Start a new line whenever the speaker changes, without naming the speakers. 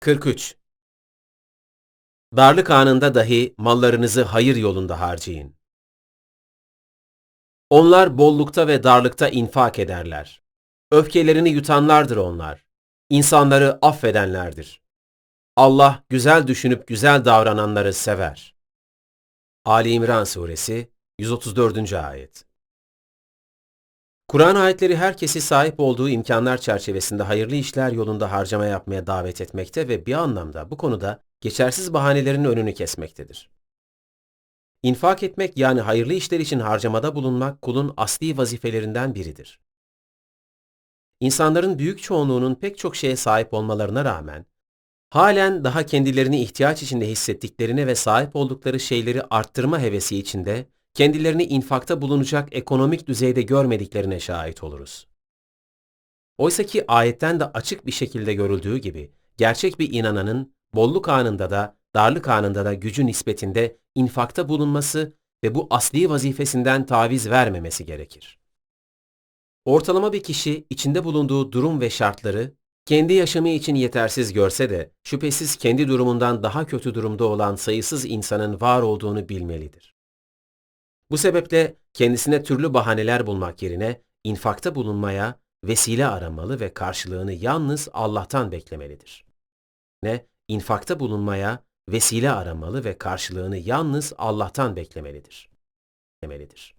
43. Darlık anında dahi mallarınızı hayır yolunda harcayın. Onlar bollukta ve darlıkta infak ederler. Öfkelerini yutanlardır onlar. İnsanları affedenlerdir. Allah güzel düşünüp güzel davrananları sever. Ali İmran Suresi 134. Ayet Kur'an ayetleri herkesi sahip olduğu imkanlar çerçevesinde hayırlı işler yolunda harcama yapmaya davet etmekte ve bir anlamda bu konuda geçersiz bahanelerin önünü kesmektedir. İnfak etmek yani hayırlı işler için harcamada bulunmak kulun asli vazifelerinden biridir. İnsanların büyük çoğunluğunun pek çok şeye sahip olmalarına rağmen, halen daha kendilerini ihtiyaç içinde hissettiklerine ve sahip oldukları şeyleri arttırma hevesi içinde, kendilerini infakta bulunacak ekonomik düzeyde görmediklerine şahit oluruz. Oysa ki ayetten de açık bir şekilde görüldüğü gibi, gerçek bir inananın bolluk anında da, darlık anında da gücü nispetinde infakta bulunması ve bu asli vazifesinden taviz vermemesi gerekir. Ortalama bir kişi içinde bulunduğu durum ve şartları kendi yaşamı için yetersiz görse de şüphesiz kendi durumundan daha kötü durumda olan sayısız insanın var olduğunu bilmelidir. Bu sebeple kendisine türlü bahaneler bulmak yerine infakta bulunmaya vesile aramalı ve karşılığını yalnız Allah'tan beklemelidir. Ne infakta bulunmaya vesile aramalı ve karşılığını yalnız Allah'tan beklemelidir. Demelidir.